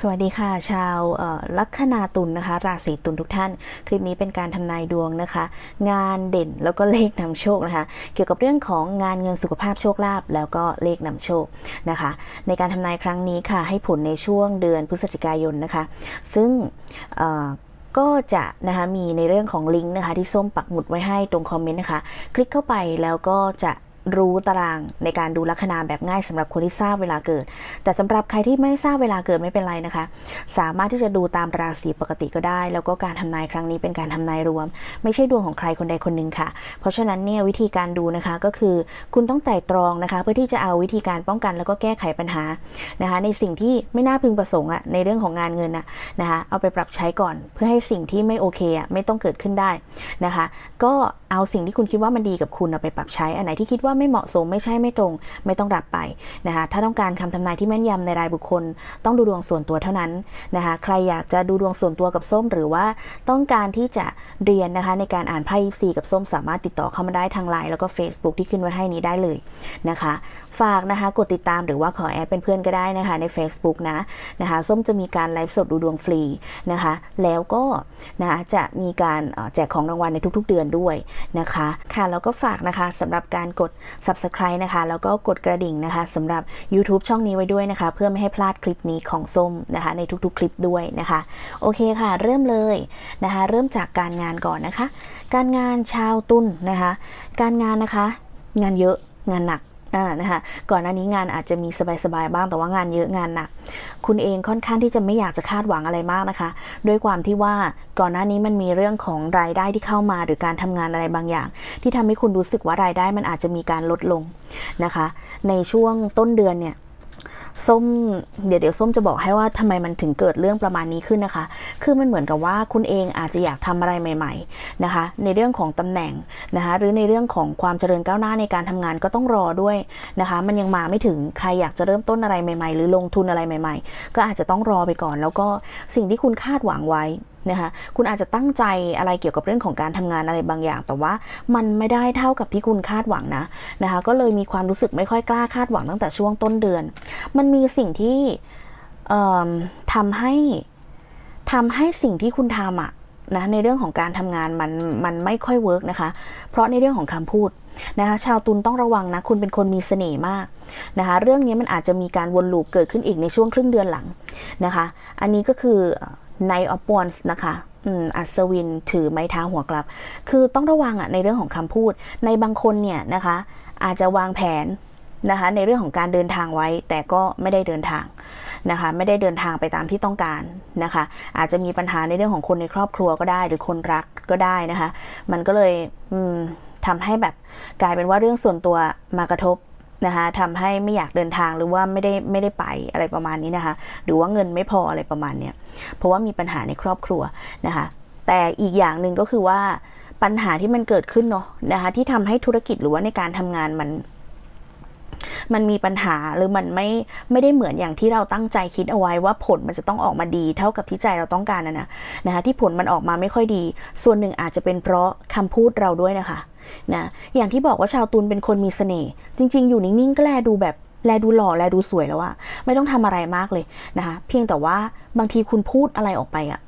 สวัสดีค่ะ ชาวลัคนาตุลนะคะ ราศีตุลทุกท่าน คลิปนี้เป็นการทำนายดวงนะคะ งานเด่นแล้วก็เลขนำโชคนะคะ เกี่ยวกับเรื่องของงานเงินสุขภาพโชคลาภแล้วก็เลขนำโชคนะคะ ในการทำนายครั้งนี้ค่ะ ให้ผลในช่วงเดือนพฤศจิกายนนะคะ ซึ่งก็จะนะคะมีในเรื่องของลิงก์นะคะที่ส้มปักหมุดไว้ให้ตรงคอมเมนต์นะคะ คลิกเข้าไปแล้วก็จะ รู้ตารางในการดูลัคนาแบบง่ายสำหรับคนที่ทราบเวลาเกิด แต่สำหรับใครที่ไม่ทราบเวลาเกิดไม่เป็นไรนะคะ สามารถที่จะดูตามราศีปกติก็ได้ แล้วก็การทำนายครั้งนี้เป็นการทำนายรวม ไม่ใช่ดวงของใครคนใดคนหนึ่งค่ะ เพราะฉะนั้นเนี่ยวิธีการดูนะคะก็คือคุณต้องไต่ตรองนะคะ เพื่อที่จะเอาวิธีการป้องกันแล้วก็แก้ไขปัญหานะคะ ในสิ่งที่ไม่น่าพึงประสงค์อะในเรื่องของงานเงินอะนะคะเอาไปปรับใช้ก่อน เพื่อให้สิ่งที่ไม่โอเคอะไม่ต้องเกิดขึ้นได้นะคะ ก็เอาสิ่งที่คุณคิดว่ามันดีกับคุณเอาไปปรับใช้อันไหนที่คิดว่าไม่เหมาะสมไม่ใช่ไม่ตรง ไม่ต้องรับไปนะคะถ้าต้องการคำทำนายที่แม่นยำในรายบุคคล ต้องดูดวงส่วนตัวเท่านั้นนะคะใครอยากจะดูดวงส่วนตัวกับส้ม หรือว่าต้องการที่จะเรียนนะคะในการอ่านไพ่ยิปซีกับส้มสามารถติดต่อเข้ามาได้ทางไลน์แล้วก็ Facebook ที่ขึ้นไว้ให้นี้ได้เลยนะคะ ฝากนะคะกดติดตามหรือว่าขอแอดเป็นเพื่อนก็ได้นะคะใน Facebook นะนะคะส้มจะมีการไลฟ์สดดูดวงฟรีนะคะแล้วก็นะะจะมีการแจกของรางวัลในทุกๆเดือนด้วยนะคะค่ะแล้วก็ฝากนะคะสำหรับการกด Subscribe นะคะ แล้วก็กดกระดิ่งนะคะสำหรับ YouTube ช่องนี้ไว้ด้วยนะคะ เพื่อไม่ให้พลาดคลิปนี้ของส้มนะคะ ในทุกๆ คลิปด้วยนะคะ โอเคค่ะ เริ่มเลยนะคะ เริ่มจากการงานก่อนนะคะ การงานชาวตุนนะคะ การงานนะคะ งานเยอะงานหนัก อ่านะคะก่อนหน้านี้งานอาจจะมีสบายๆบ้างแต่ว่างานเยอะงานหนัก คุณเองค่อนข้างที่จะไม่อยากจะคาดหวังอะไรมากนะคะ ด้วยความที่ว่าก่อนหน้านี้มันมีเรื่องของรายได้ที่เข้ามาหรือการทำงานอะไรบางอย่าง ที่ทำให้คุณรู้สึกว่ารายได้มันอาจจะมีการลดลงนะคะ ในช่วงต้นเดือนเนี่ย ส้มเดี๋ยวเดี๋ยวส้มจะบอกให้ว่าทำไมมันถึงเกิดเรื่องประมาณนี้ขึ้นนะคะ คือมันเหมือนกับว่าคุณเองอาจจะอยากทำอะไรใหม่ ๆนะคะ ในเรื่องของตำแหน่งนะคะ หรือในเรื่องของความเจริญก้าวหน้าในการทำงานก็ต้องรอด้วยนะคะ มันยังมาไม่ถึงใครอยากจะเริ่มต้นอะไรใหม่ ๆ หรือลงทุนอะไรใหม่ ๆ ก็อาจจะต้องรอไปก่อน แล้วก็สิ่งที่คุณคาดหวังไว้ นะคะคุณอาจจะตั้งใจอะไรเกี่ยวกับเรื่องของการทำงานอะไรบางอย่าง แต่ว่ามันไม่ได้เท่ากับที่คุณคาดหวังนะนะคะก็เลยมีความรู้สึกไม่ค่อยกล้าคาดหวังตั้งแต่ช่วงต้นเดือน มันมีสิ่งที่ทำให้ทำให้สิ่งที่คุณทำอะนะในเรื่องของการทำงานมันมันไม่ค่อยเวิร์กนะคะ เพราะในเรื่องของคำพูดนะคะชาวตุลต้องระวังนะ คุณเป็นคนมีเสน่ห์มากนะคะ เรื่องนี้มันอาจจะมีการวนลูปเกิดขึ้นอีกในช่วงครึ่งเดือนหลังนะคะ อันนี้ก็คือ Knight of Wands นะคะอัศวินถือไม้เท้าหัวกลับ คือต้องระวังอะในเรื่องของคำพูด ในบางคนเนี่ยนะคะ อาจจะวางแผนนะคะในเรื่องของการเดินทางไว้ แต่ก็ไม่ได้เดินทางนะคะไม่ได้เดินทางไปตามที่ต้องการนะคะ อาจจะมีปัญหาในเรื่องของคนในครอบครัวก็ได้ หรือคนรักก็ได้นะคะ มันก็เลยทำให้แบบกลายเป็นว่าเรื่องส่วนตัวมากระทบ นะคะทำให้ไม่อยากเดินทางหรือว่าไม่ได้ไม่ได้ไปอะไรประมาณนี้นะคะ หรือว่าเงินไม่พออะไรประมาณเนี้ยเพราะว่ามีปัญหาในครอบครัวนะคะ แต่อีกอย่างหนึ่งก็คือว่าปัญหาที่มันเกิดขึ้นเนาะนะคะที่ทำให้ธุรกิจหรือว่าในการทำงานมัน มันมีปัญหาหรือมันไม่ไม่ได้เหมือนอย่างที่เราตั้งใจคิดเอาไว้ว่าผลมันจะต้องออกมาดี เท่ากับที่ใจเราต้องการนะนะนะคะที่ผลมันออกมาไม่ค่อยดี ส่วนหนึ่งอาจจะเป็นเพราะคำพูดเราด้วยนะคะ นะอย่างที่บอกว่าชาวตุลเป็นคนมีเสน่ห์จริง ๆ อยู่นิ่งๆก็แลดูแบบแลดูหล่อแลดูสวยแล้วอะไม่ต้องทำอะไรมากเลยนะคะเพียงแต่ว่าบางทีคุณพูดอะไรออกไปอะ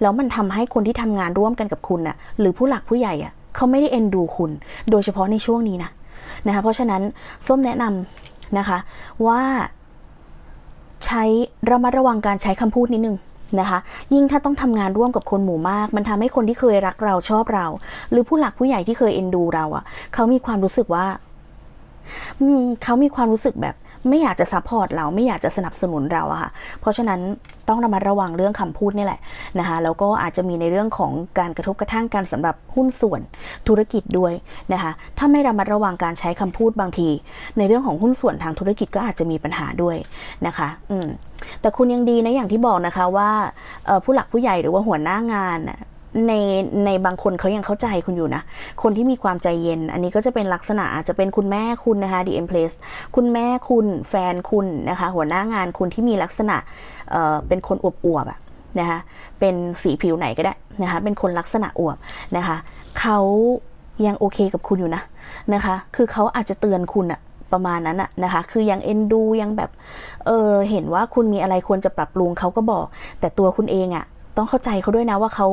แล้วมันทำให้คนที่ทำงานร่วมกันกับคุณน่ะหรือผู้หลักผู้ใหญ่อะเขาไม่ได้เอ็นดูคุณ โดยเฉพาะในช่วงนี้นะนะคะเพราะฉะนั้นส้มแนะนำนะคะว่าใช้ระมัดระวังการใช้คำพูดนิดนึง นะคะ ยิ่งถ้าต้องทำงานร่วมกับคนหมู่มาก มันทำให้คนที่เคยรักเราชอบเรา หรือผู้หลักผู้ใหญ่ที่เคยเอ็นดูเราอะ่ะ เขามีความรู้สึกว่าอืมเขามีความรู้สึกแบบ ไม่อยากจะซัพพอร์ตเราไม่อยากจะสนับสนุนเราอะค่ะ เพราะฉะนั้นต้องระมัดระวังเรื่องคำพูดนี่แหละนะคะแล้วก็อาจจะมีในเรื่องของการกระทบกระทั่งกันสำหรับหุ้นส่วนธุรกิจด้วยนะคะ ถ้าไม่ระมัดระวังการใช้คำพูดบางที ในเรื่องของหุ้นส่วนทางธุรกิจก็อาจจะมีปัญหาด้วยนะคะ อืมแต่คุณยังดีนะอย่างที่บอกนะคะว่าผู้หลักผู้ใหญ่หรือว่าหัวหน้างาน ในในบางคนเขายังเข้าใจคุณอยู่นะ คนที่มีความใจเย็น อันนี้ก็จะเป็นลักษณะอาจจะเป็นคุณแม่คุณนะคะ The Empress คุณแม่คุณแฟนคุณนะคะ หัวหน้างานคุณที่มีลักษณะเอ่อเป็นคนอวบๆอะนะคะเป็นสีผิวไหนก็ได้นะคะ เป็นคนลักษณะอวบนะคะเขายังโอเคกับคุณอยู่นะนะคะ คือเขาอาจจะเตือนคุณอะประมาณนั้นอะนะคะ คือยังเอ็นดูยังแบบเออเห็นว่าคุณมีอะไรควรจะปรับปรุงเขาก็บอก แต่ตัวคุณเองอะต้องเข้าใจเขาด้วยนะว่าเขา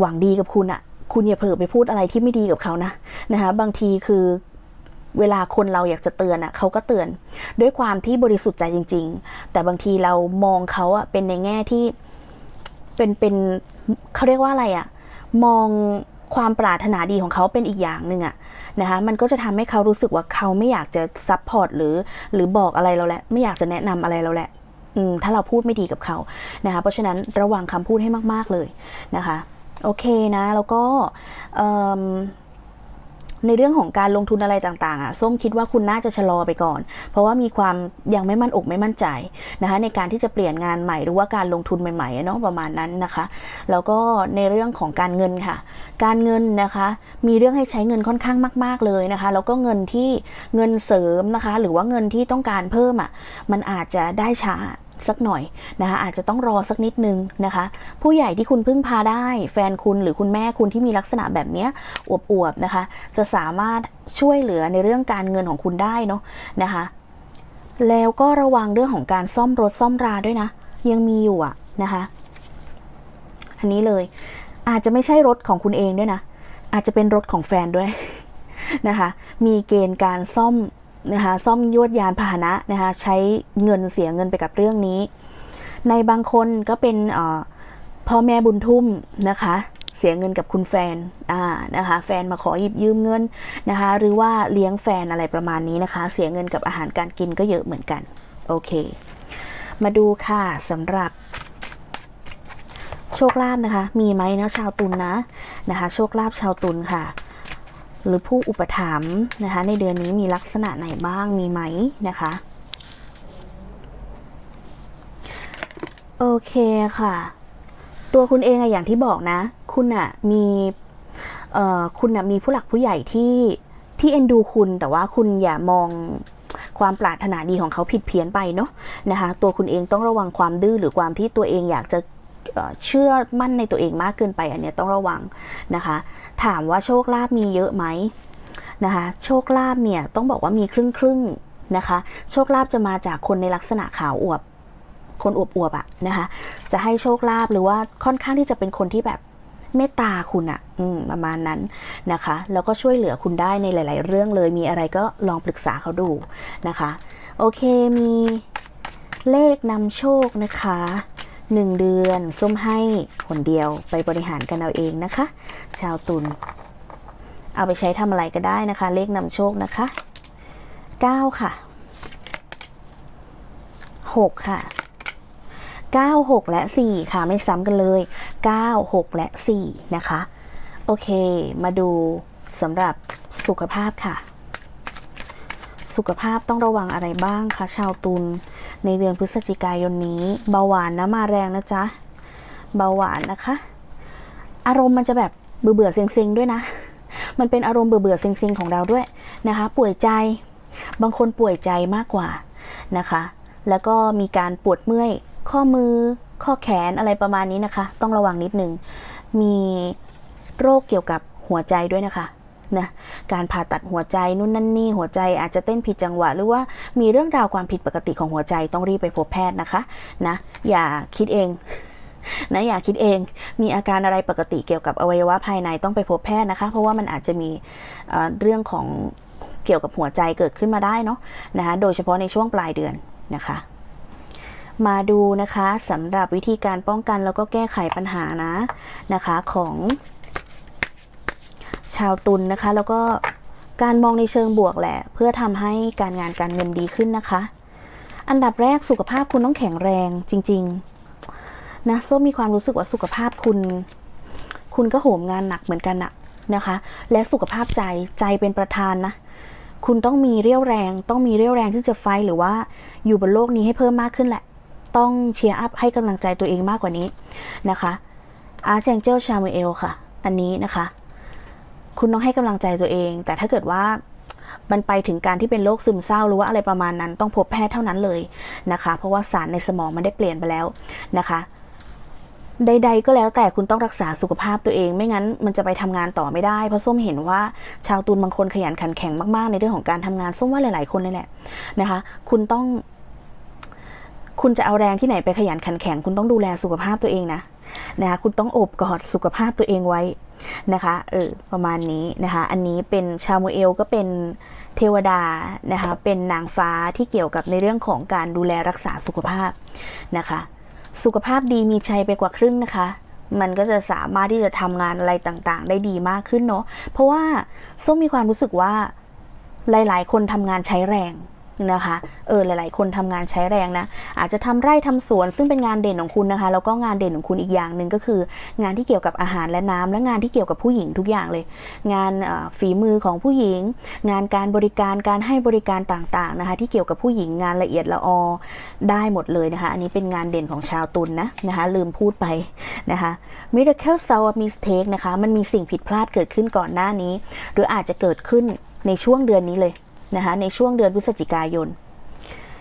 หวังดีกับคุณอะคุณอย่าเผลอไปพูดอะไรที่ไม่ดีกับเขานะนะคะบางทีคือเวลาคนเราอยากจะเตือนอะเขาก็เตือน ด้วยความที่บริสุทธิ์ใจจริง ๆ แต่บางทีเรามองเขาอะเป็นในแง่ที่เป็นเป็นเขาเรียกว่าอะไรอะมองความปรารถนาดีของเขาเป็นอีกอย่างหนึ่งอะนะคะมันก็จะทำให้เขารู้สึกว่าเขาไม่อยากจะซัพพอร์ตหรือหรือบอกอะไรเราแหละไม่อยากจะแนะนำอะไรเราแหละอืมถ้าเราพูดไม่ดีกับเขานะคะเพราะฉะนั้นระวังคำพูดให้มาก ๆเลยนะคะ โอเคนะ แล้วก็ในเรื่องของการลงทุนอะไรต่างๆอะส้มคิดว่าคุณน่าจะชะลอไปก่อน เพราะว่ามีความยังไม่มั่นอกไม่มั่นใจนะคะในการที่จะเปลี่ยนงานใหม่หรือว่าการลงทุนใหม่ๆเนาะประมาณนั้นนะคะ แล้วก็ในเรื่องของการเงินค่ะ การเงินนะคะ มีเรื่องให้ใช้เงินค่อนข้างมาก ๆเลยนะคะ แล้วก็เงินที่เงินเสริมนะคะ หรือว่าเงินที่ต้องการเพิ่มอะมันอาจจะได้ช้า สักหน่อยนะคะอาจจะต้องรอสักนิดนึงนะคะ ผู้ใหญ่ที่คุณพึ่งพาได้ แฟนคุณหรือคุณแม่คุณที่มีลักษณะแบบนี้อวบๆนะคะ จะสามารถช่วยเหลือในเรื่องการเงินของคุณได้เนาะนะคะ แล้วก็ระวังเรื่องของการซ่อมรถซ่อมราด้วยนะ ยังมีอยู่อะนะคะ อันนี้เลยอาจจะไม่ใช่รถของคุณเองด้วยนะ อาจจะเป็นรถของแฟนด้วยนะคะ มีเกณฑ์การซ่อม นะคะซ่อมยวดยานพาหนะนะคะใช้เงินเสียเงินไปกับเรื่องนี้ ในบางคนก็เป็นพ่อแม่บุญทุ่มนะคะเสียเงินกับคุณแฟน อ่า นะคะ แฟนมาขอหยิบยืมเงินนะคะ หรือว่าเลี้ยงแฟนอะไรประมาณนี้นะคะ เสียเงินกับอาหารการกินก็เยอะเหมือนกัน โอเค มาดูค่ะสำหรับ โชคลาภนะคะ มีไหมนะชาวตุลนนะนะคะ โชคลาภชาวตุลค่ะ หรือผู้อุปถัมภ์นะคะ ในเดือนนี้มีลักษณะไหนบ้างมีไหมนะคะโอเคค่ะ ตัวคุณเองอะอย่างที่บอกนะ คุณอะมีเอ่อคุณอะมีผู้หลักผู้ใหญ่ที่ที่เอ็นดูคุณ แต่ว่าคุณอย่ามองความปรารถนาดีของเขาผิดเพี้ยนไปเนาะนะคะ ตัวคุณเองต้องระวังความดื้อหรือความที่ตัวเองอยากจะ เอ่อเชื่อมั่นในตัวเองมากเกินไป อันนี้ต้องระวังนะคะ ถามว่าโชคลาภมีเยอะไหมนะคะโชคลาภเนี่ยต้องบอกว่ามีครึ่งครึ่งๆนะคะโชคลาภจะมาจากคนในลักษณะขาวอวบ คนอวบๆอะนะคะจะให้โชคลาภหรือว่าค่อนข้างที่จะเป็นคนที่แบบเมตตาคุณอะอืมประมาณนั้นนะคะ แล้วก็ช่วยเหลือคุณได้ในหลาย ๆ เรื่องเลยมีอะไรก็ลองปรึกษาเขาดูนะคะ โอเคมีเลขนำโชคนะคะ หนึ่งเดือนส้มให้คนเดียวไปบริหารกันเอาเองนะคะ ชาวตุลเอาไปใช้ทำอะไรก็ได้นะคะ เลขนำโชคนะคะ 9 ค่ะ 6 ค่ะ 9 6 และ 4 ค่ะ ไม่ซ้ำกันเลย 9 6 และ 4 นะคะ โอเค มาดูสำหรับสุขภาพค่ะ สุขภาพต้องระวังอะไรบ้างคะชาวตุลในเดือนพฤศจิกายนนี้ เบาหวานนะมาแรงนะจ๊ะ เบาหวานนะคะ อารมณ์มันจะแบบเบื่อเบื่อๆเซ็งๆด้วยนะ มันเป็นอารมณ์เบื่อเบื่อๆเซ็งๆของเราด้วยนะคะ ป่วยใจ บางคนป่วยใจมากกว่านะคะ แล้วก็มีการปวดเมื่อย ข้อมือ ข้อแขนอะไรประมาณนี้นะคะ ต้องระวังนิดนึง มีโรคเกี่ยวกับหัวใจด้วยนะคะ นะการผ่าตัดหัวใจนู่นนั่นนี่หัวใจอาจจะเต้นผิดจังหวะ หรือว่ามีเรื่องราวความผิดปกติของหัวใจต้องรีบไปพบแพทย์นะคะนะอย่าคิดเองนะอย่าคิดเอง มีอาการอะไรปกติเกี่ยวกับอวัยวะภายในต้องไปพบแพทย์นะคะ เพราะว่ามันอาจจะมีเเรื่องของเกี่ยวกับหัวใจเกิดขึ้นมาได้เนาะนะคะโดยเฉพาะในช่วงปลายเดือนนะคะ มาดูนะคะสำหรับวิธีการป้องกันแล้วก็แก้ไขปัญหานะนะคะของ ชาวตุลนนะคะ แล้วก็การมองในเชิงบวกแหละ เพื่อทำให้การงานการเงินดีขึ้นนะคะ อันดับแรกสุขภาพคุณต้องแข็งแรงจริง ๆ นะส้มมีความรู้สึกว่าสุขภาพคุณ คุณก็โหมงานหนักเหมือนกันนะนะคะ และสุขภาพใจใจเป็นประธานนะคุณต้องมีเรี่ยวแรง ต้องมีเรี่ยวแรงที่จะไฟหรือว่าอยู่บนโลกนี้ให้เพิ่มมากขึ้นแหละ ต้องเชียร์อัพให้กำลังใจตัวเองมากกว่านี้นะคะอาร์เชงเจลชามูเอลค่ะ อันนี้นะคะ คุณต้องให้กำลังใจตัวเอง แต่ถ้าเกิดว่ามันไปถึงการที่เป็นโรคซึมเศร้าหรือว่าอะไรประมาณนั้น ต้องพบแพทย์เท่านั้นเลยนะคะ เพราะว่าสารในสมองมันได้เปลี่ยนไปแล้วนะคะใดๆก็แล้วแต่คุณต้องรักษาสุขภาพตัวเอง ไม่งั้นมันจะไปทำงานต่อไม่ได้เพราะส้มเห็นว่าชาวตุลบางคนขยันขันแข็งมากๆ ในเรื่องของการทำงานส้มว่าหลายๆคนเลยแหละนะคะ คุณต้อง คุณจะเอาแรงที่ไหนไปขยันขันแข็ง คุณต้องดูแลสุขภาพตัวเองนะนะคะคุณต้องอบกอดสุขภาพตัวเองไว้ นะคะเออประมาณนี้นะคะ อันนี้เป็นชามูเอลก็เป็นเทวดานะคะ เป็นนางฟ้าที่เกี่ยวกับในเรื่องของการดูแลรักษาสุขภาพนะคะ สุขภาพดีมีชัยไปกว่าครึ่งนะคะ มันก็จะสามารถที่จะทำงานอะไรต่างๆ ได้ดีมากขึ้นเนาะเพราะว่าส้มมีความรู้สึกว่าหลาย ๆ คนทำงานใช้แรง นะคะเออหลาย ๆ คนทำงานใช้แรงนะ อาจจะทำไร่ทำสวนซึ่งเป็นงานเด่นของคุณนะคะ แล้วก็งานเด่นของคุณอีกอย่างหนึ่งก็คือ งานที่เกี่ยวกับอาหารและน้ำและงานที่เกี่ยวกับผู้หญิงทุกอย่างเลย งานฝีมือของผู้หญิง งานการบริการการให้บริการต่าง ๆ นะคะ ที่เกี่ยวกับผู้หญิงงานละเอียดละออได้หมดเลยนะคะ อันนี้เป็นงานเด่นของชาวตุลนนะนะคะลืมพูดไปนะคะ Miracle Sour Mistake นะคะมันมีสิ่งผิดพลาดเกิดขึ้นก่อนหน้านี้ หรืออาจจะเกิดขึ้นในช่วงเดือนนี้เลย นะคะในช่วงเดือนพฤศจิกายน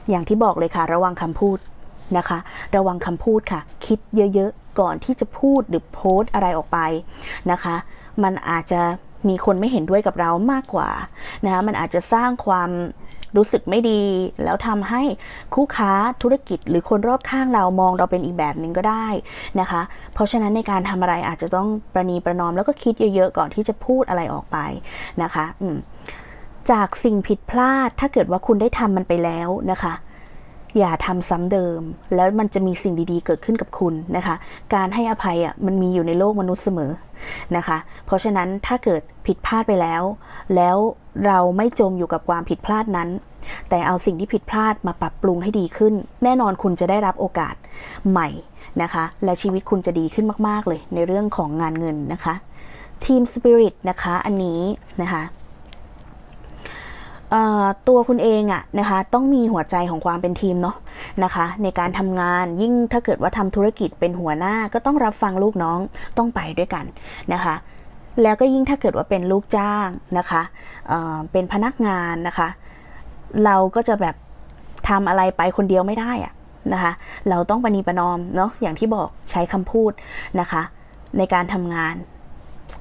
อย่างที่บอกเลยค่ะ ระวังคำพูดนะคะ ระวังคำพูดค่ะ คิดเยอะๆ ก่อนที่จะพูดหรือโพสต์อะไรออกไปนะคะ มันอาจจะมีคนไม่เห็นด้วยกับเรามากกว่านะคะมันอาจจะสร้างความรู้สึกไม่ดี แล้วทำให้คู่ค้าธุรกิจหรือคนรอบข้างเรามองเราเป็นอีกแบบหนึ่งก็ได้นะคะ เพราะฉะนั้นในการทำอะไรอาจจะต้องประนีประนอมแล้วก็คิดเยอะๆก่อนที่จะพูดอะไรออกไปนะคะอืม จากสิ่งผิดพลาด ถ้าเกิดว่าคุณได้ทำมันไปแล้วนะคะ อย่าทำซ้ำเดิม แล้วมันจะมีสิ่งดีๆ เกิดขึ้นกับคุณนะคะ การให้อภัยอะมันมีอยู่ในโลกมนุษย์เสมอนะคะ เพราะฉะนั้นถ้าเกิดผิดพลาดไปแล้ว แล้วเราไม่จมอยู่กับความผิดพลาดนั้น แต่เอาสิ่งที่ผิดพลาดมาปรับปรุงให้ดีขึ้น แน่นอนคุณจะได้รับโอกาสใหม่นะคะ และชีวิตคุณจะดีขึ้นมาก ๆ เลยในเรื่องของงานเงินนะคะทีมสปิริตนะคะอันนี้นะคะ ตัวคุณเองอะนะคะต้องมีหัวใจของความเป็นทีมเนาะนะคะในการทำงานยิ่งถ้าเกิดว่าทำธุรกิจเป็นหัวหน้าก็ต้องรับฟังลูกน้องต้องไปด้วยกันนะคะแล้วก็ยิ่งถ้าเกิดว่าเป็นลูกจ้างนะคะเเป็นพนักงานนะคะ เราก็จะแบบทำอะไรไปคนเดียวไม่ได้อะนะคะ เราต้องประนีประนอมเนาะอย่างที่บอกใช้คำพูดนะคะ ในการทำงาน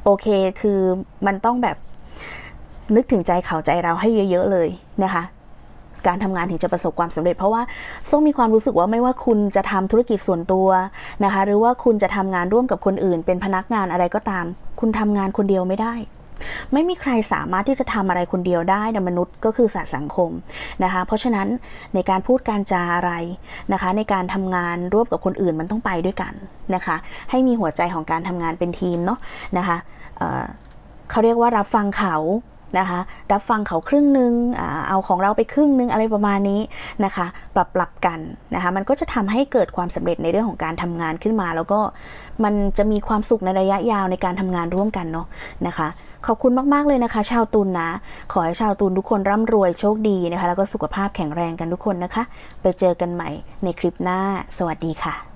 โอเคคือมันต้องแบบ นึกถึงใจเขาใจเราให้เยอะๆเลยนะคะ การทำงานถึงจะประสบความสำเร็จ เพราะว่าส้มมีความรู้สึกว่าไม่ว่าคุณจะทำธุรกิจส่วนตัวนะคะ หรือว่าคุณจะทำงานร่วมกับคนอื่น เป็นพนักงานอะไรก็ตาม คุณทำงานคนเดียวไม่ได้ไม่มีใครสามารถที่จะทำอะไรคนเดียวได้นะมนุษย์ก็คือสัตว์สังคมนะคะ เพราะฉะนั้นในการพูดการจาอะไรนะคะ ในการทำงานร่วมกับคนอื่นมันต้องไปด้วยกันนะคะ ให้มีหัวใจของการทำงานเป็นทีมเนาะนะคะเเขาเรียกว่ารับฟังเขา นะคะ รับฟังเขาครึ่งหนึ่งเอาของเราไปครึ่งหนึ่งอะไรประมาณนี้นะคะ ปรับปรับกันนะคะ มันก็จะทำให้เกิดความสำเร็จในเรื่องของการทำงานขึ้นมา แล้วก็มันจะมีความสุขในระยะยาวในการทำงานร่วมกันเนาะนะคะขอบคุณมาก ๆ เลยนะคะ ชาวตุลนนะ ขอให้ชาวตุลทุกคนร่ำรวยโชคดีนะคะ แล้วก็สุขภาพแข็งแรงกันทุกคนนะคะ ไปเจอกันใหม่ในคลิปหน้า สวัสดีค่ะ